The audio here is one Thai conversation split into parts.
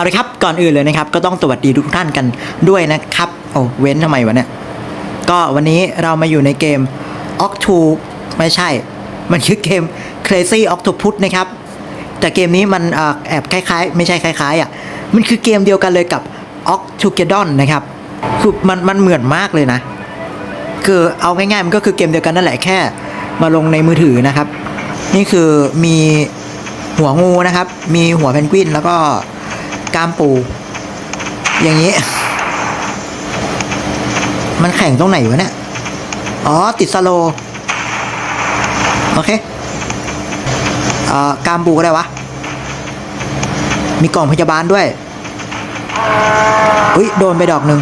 เอาเลยครับก่อนอื่นเลยนะครับ ก็ต้องสวัสดีทุกท่านกันด้วยนะครับโอ้เว้นทำไมวะเนี่ยก็วันนี้เรามาอยู่ในเกม Octo ไม่ใช่ มันคือเกม Crazy Octopus นะครับ แต่เกมนี้มันอแอบคล้ายๆ ไม่ใช่คล้ายๆอะมันคือเกมเดียวกันเลยกับ Octogedon นะครับคือมันมันเหมือนมากเลยนะ คือเอาง่ายๆมันก็คือเกมเดียวกันนั่นแหละแค่ มาลงในมือถือนะครับ นี่คือมีหัวงูนะครับ มีหัวเพนกวินแล้วก็ กล้ามปู อย่างนี้ มันแข่งตรงไหนวะเนี่ย อ๋อ ติดสโล โอเคเอ่อกล้ามปูก็ได้วะ มีกล่องพยาบาลด้วย อุ้ยโดนไปดอกหนึ่ง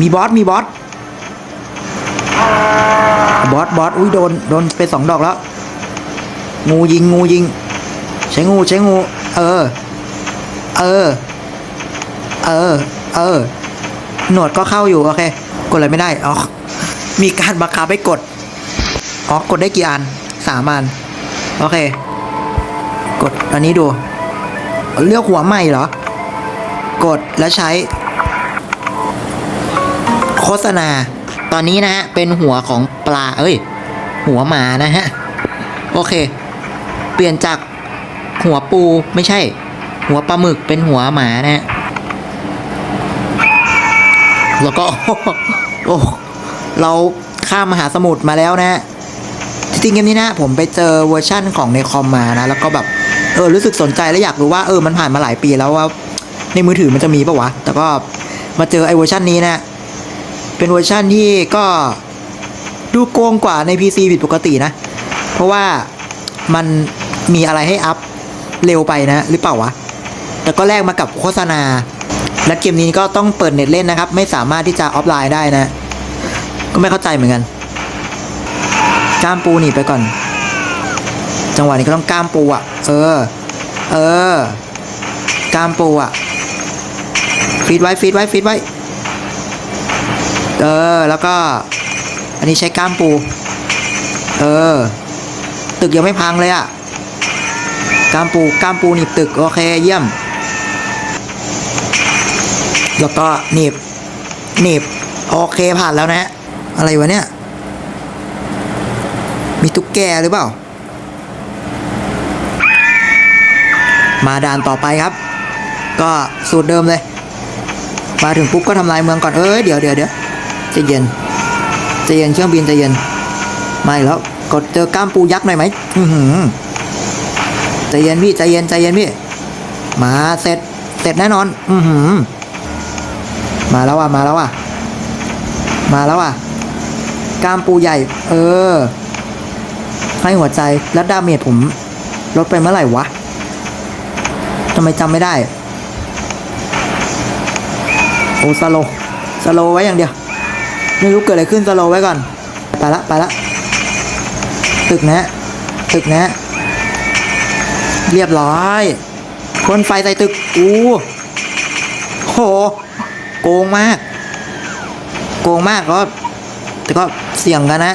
มีบอส มีบอส บอส บอส อุ้ยโดน โดนไปสองดอกแล้ว งูยิง งูยิง ใช้งู ใช้งู เออ เออ เออ เออ หนวดก็เข้าอยู่โอเค กดอะไรไม่ได้อ๋อมีการบังคับให้กดอ๋อกดได้กี่อันสามอันโอเค กดอันนี้ดู เลือกหัวใหม่เหรอ กดแล้วใช้ โฆษณา ตอนนี้นะฮะ เป็นหัวของปลา เอ้ย หัวหมานะฮะ โอเค เปลี่ยนจาก หัวปูไม่ใช่ หัวปลาหมึกเป็นหัวหมานะฮะแล้วก็โอ้เราข้ามมหาสมุทรมาแล้วนะจริงๆเกมนี้นะ ผมไปเจอเวอร์ชั่นของในคอมมานะ แล้วก็แบบเออรู้สึกสนใจและอยากรู้ว่าเออมันผ่านมาหลายปีแล้วว่า ในมือถือมันจะมีปะวะ แต่ก็มาเจอไอ้เวอร์ชันนี้นะ เป็นเวอร์ชันที่ก็ดูโกงกว่าใน PC ผิดปกตินะ เพราะว่ามันมีอะไรให้อัพ เร็วไปนะหรือเปล่าวะแต่ก็แลกมากับโฆษณา และเกมนี้ก็ต้องเปิดเน็ตเล่นนะครับ ไม่สามารถที่จะออฟไลน์ได้นะ ก็ไม่เข้าใจเหมือนกันกล้ามปูหนีไปก่อน จังหวะนี้ก็ต้องกล้ามปูอะ เออ เออกล้ามปูอะฟีดไว้ฟีดไว้ฟีดไว้ เออ แล้วก็ อันนี้ใช้กล้ามปู เออ ตึกยังไม่พังเลยอะ ก้ามปูก้ามปูหนีบตึก โอเคเยี่ยม แล้วก็หนีบหนีบโอเคผ่านแล้วนะฮะอะไรวะเนี่ย มีตุ๊กแกหรือเปล่า มาด่านต่อไปครับ ก็สูตรเดิมเลย มาถึงปุ๊บก็ทำลายเมืองก่อนเอ้ยเดี๋ยวเดี๋ยวเดี๋ยวใจะเย็นใจะเย็นเครื่องบินใจะเย็นไมาอีกแล้วกดเจอก้ามปูยักษ์หน่อยไหมอือหือ ใจเย็นพี่ใจเย็นใจเย็นพี่ มาเสร็จเสร็จแน่นอน อือหือ มาแล้วอะมาแล้วอะมาแล้วอะกล้ามปูใหญ่ เออ ให้หัวใจแล้วดาเมจผมลดไปเมื่อไหร่วะทำไมจำไม่ได้ โอ้สโลสโลไว้อย่างเดียว ไม่รู้เกิดอะไรขึ้นสโลไว้ก่อน ไปละ ไปละ ตึกนะ ตึกนะ เรียบร้อยพ่นไฟใส่ตึกอู้โห โกงมาก โกงมากก็แต่ก็เสี่ยงกันนะ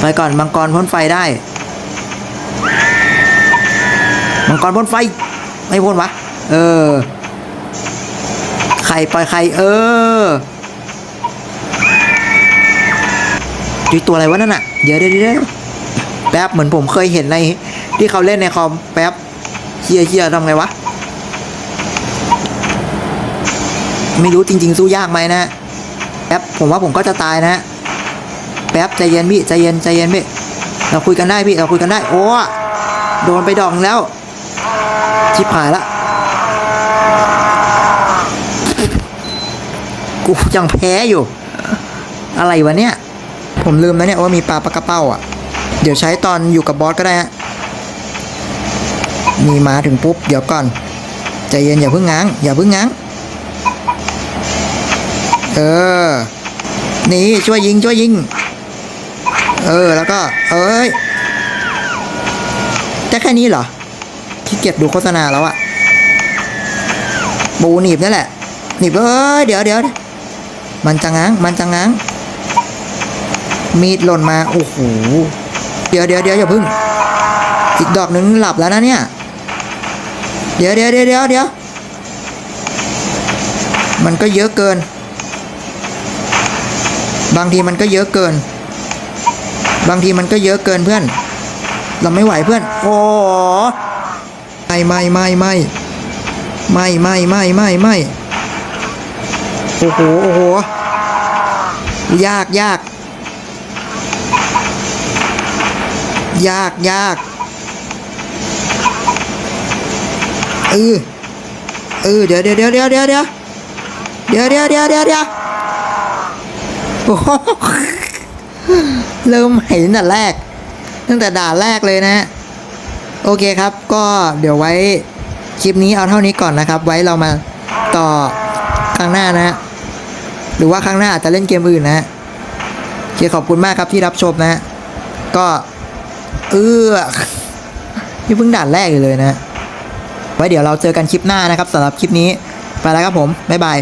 ไปก่อนมังกรพ่นไฟได้ มังกรพ่นไฟ ไม่พ่นวะ เออไข่ปล่อยไข่เออดูตัวอะไรวะนั่นน่ะเดี๋ยวเดี๋ยวเดี๋ยวแป๊บเหมือนผมเคยเห็นใน ที่เขาเล่นในคอมแป๊บเฮียเฮียทำไงวะ ไม่รู้จริง ๆ สู้ยากไหมนะแป๊บผมว่าผมก็จะตายนะ แป๊บใจเย็นพี่ใจเย็นใจเย็นพี่เราคุยกันได้พี่เราคุยกันได้ โอ้โดนไปดองแล้วชิบหายละกูยังแพ้อยู่ อะไรวะเนี่ย ผมลืมนะเนี่ยว่ามีปลาปลากระเป้าอะ เดี๋ยวใช้ตอนอยู่กับบอสก็ได้ฮะ มีมาถึงปุ๊บ เดี๋ยวก่อน ใจเย็นอย่าเพิ่งง้าง อย่าเพิ่งง้าง เออ นี่ช่วยยิงช่วยยิง เออแล้วก็ เอ้ยจะแค่นี้เหรอขี้เกียจดูโฆษณาแล้วอะบูหนีบนี่นแหละหนีบเอ้ยเดี๋ยวเดี๋ยวมันจะง้าง มันจะง้าง มีดหล่นมา โอ้โห เดี๋ยวเดี๋ยวเดี๋ยวอย่าพึ่ง อีกดอกหนึ่งหลับแล้วนะเนี่ย เดี๋ยวเดี๋ยวเดี๋ยวเดี๋ยวเดี๋ยวมันก็เยอะเกิน บางทีมันก็เยอะเกิน บางทีมันก็เยอะเกินเพื่อน เราไม่ไหวเพื่อน โอ้ไม่ไม่ไม่ไม่ไม่ไม่ไม่ไม่ไม่โอ้โหโอ้โหยากยากยากยาก เออ เออ เดี๋ยวเดี๋ยวเดี๋ยวเดี๋ยวเดี๋ยวเดี๋ยวเดี๋ยวเดี๋ยวเดี๋ยวเดี๋ยวเดี๋ยวโอ้เริ่มใหม่ตั้งแต่แรก ตั้งแต่ด่าแรกเลยนะ โอเคครับ ก็เดี๋ยวไว้คลิปนี้เอาเท่านี้ก่อนนะครับ ไว้เรามาต่อครั้งหน้านะ หรือว่าครั้งหน้าอาจจะเล่นเกมอื่นนะโอเคขอบคุณมากครับที่รับชมนะฮะก็ เออนี่เพิ่งด่านแรกอยู่เลยนะ ไว้เดี๋ยวเราเจอกันคลิปหน้านะครับสำหรับคลิปนี้ไปแล้วครับผมบ๊ายบาย